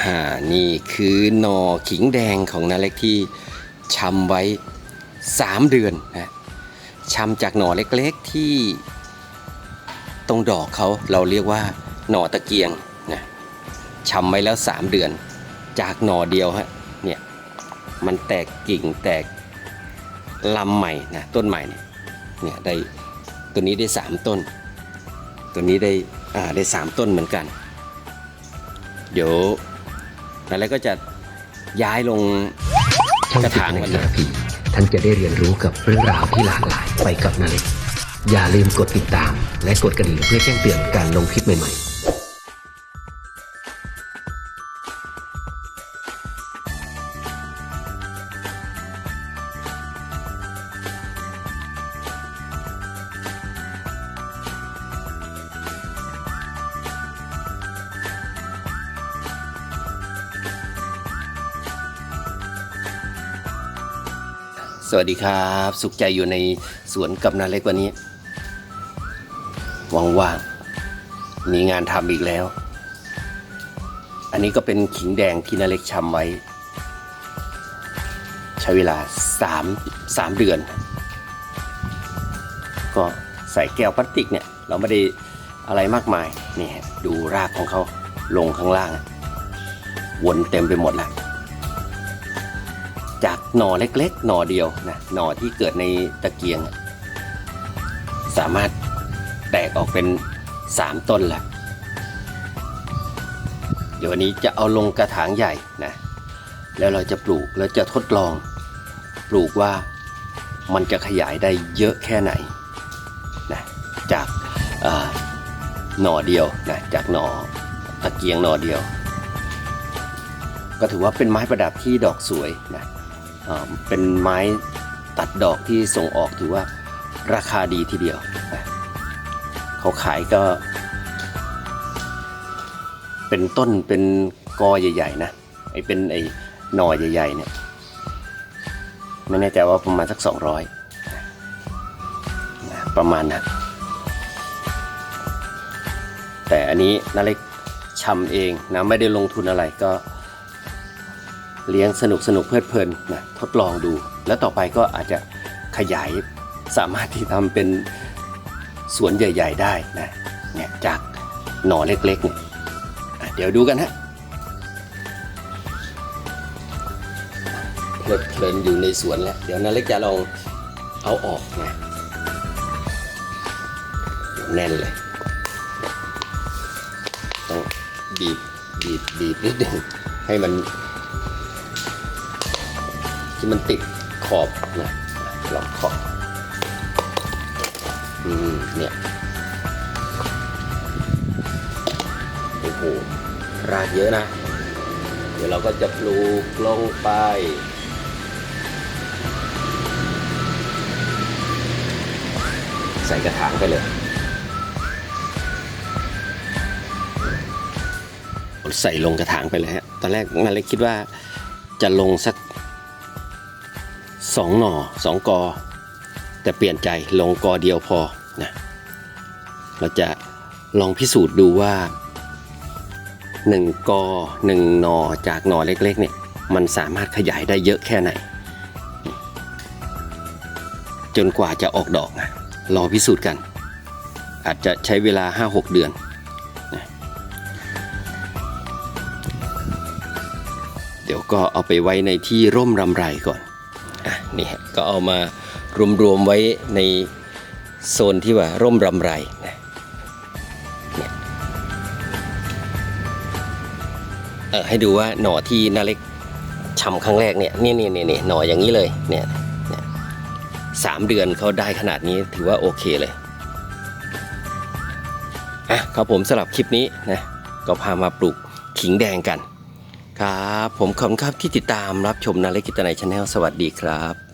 อ่านี่คือหน่อขิงแดงของนาเล็กที่ชำไว้ 3 เดือนนะชำจากหน่อเล็กๆที่ตรงดอกเขาเราเรียกว่าหน่อตะเกียงนะชำไว้แล้ว 3 เดือน จากหน่อเดียวฮะเนี่ยมันแตกกิ่งแตกลำใหม่นะต้นใหม่เนี่ยเนี่ยได้ตัวนี้ได้ 3 ต้น ตัวนี้ได้อ่าได้ 3 ต้นเหมือนกัน เดี๋ยว นาเล็กก็จะย้ายลงช่องกระจิตถางในมันนารพีท่านจะได้เรียนรู้กับเรื่องราวที่หลากหลายไปกับนาเล็กอย่าลืมกดติดตาม และกดกระดิ่งเพื่อแจ้งเตือนการลงคลิปใหม่ๆ สวัสดีครับ สุขใจอยู่ในสวนกับนาเล็กวันนี้ว่างๆมีงานทำอีกแล้ว อันนี้ก็เป็นขิงแดงที่นาเล็กชำไว้ ใช้เวลา3 3เดือน ก็ใส่แก้วพลาสติกเนี่ย เราไม่ได้อะไรมากมาย นี่ดูรากของเขาลงข้างล่าง วนเต็มไปหมดแล้ว จากหน่อเล็กๆ หน่อเดียวนะหน่อที่เกิดในตะเกียง สามารถแตกออกเป็น 3 ต้นแล้วเดี๋ยววันนี้จะเอาลงกระถางใหญ่นะแล้วเราจะปลูกแล้วจะทดลอง ปลูกว่ามันจะขยายได้เยอะแค่ไหนนะจากาหน่อเดียวนะจากหน่อตะเกียงหน่อเดียว ก็ถือว่าเป็นไม้ประดับที่ดอกสวยนะ เป็นไม้ตัดดอกที่ส่งออกถือว่าราคาดีทีเดียว เขาขายก็ เป็นต้นเป็นกอใหญ่ๆนะไอเป็นไอหน่อใหญ่ๆเนี่ยไม่แน่ใจว่าประมาณสัก 200นะประมาณนะแต่อันนี้นาเล็กชำเองนะไม่ได้ลงทุนอะไรก็ เลี้ยงสนุกสนุกเพลิดเพลินนะทดลองดู แล้วต่อไปก็อาจจะขยายสามารถที่ทำเป็นสวนใหญ่ ๆ ได้นะเนี่ยจากหน่อเล็กๆเนี่ยเดี๋ยวดูกันฮะเพลิดเพลินอยู่ในสวนแล้ว เดี๋ยวนาเล็กจะลองเอาออกนะแน่นเลย ต้องบีบบีบบีบนิดหนึ่งให้มัน ที่มันติดขอบนะลองขอบอืมเนี่ยโอ้โหรากเยอะนะ เดี๋ยวเราก็จะปลูกลงไปใส่กระถางไปเลย ใส่ลงกระถางไปเลยฮะ ตอนแรกนาเล็กคิดว่าจะลงสัก สองหน่อสองกอ แต่เปลี่ยนใจลงกอเดียวพอนะเราจะลองพิสูจน์ดูว่าหนึ่งกอหนึ่งหนอจากหน่อเล็กๆเนี่ยมันสามารถขยายได้เยอะแค่ไหน จนกว่าจะออกดอกนะรอพิสูจน์กัน อาจจะใช้เวลา 5-6 เดือนเดี๋ยวก็เอาไปไว้ในที่ร่มรำไรก่อน นี่ก็เอามารวมๆไว้ในโซนที่ว่าร่มรำไรนะเอ่ออให้ดูว่าหน่อที่นาเล็กชำครั้งแรกเนี่ยนี่นี่นี่นี่หน่ออย่างนี้เลยเนี่ยเนี่ยสามเดือนเขาได้ขนาดนี้ถือว่าโอเคเลยอะครับผมสำหรับคลิปนี้นะก็พามาปลูกขิงแดงกัน ครับ ผมขอบคุณครับที่ติดตามรับชมนาเล็กกิตนายชาแนลสวัสดีครับ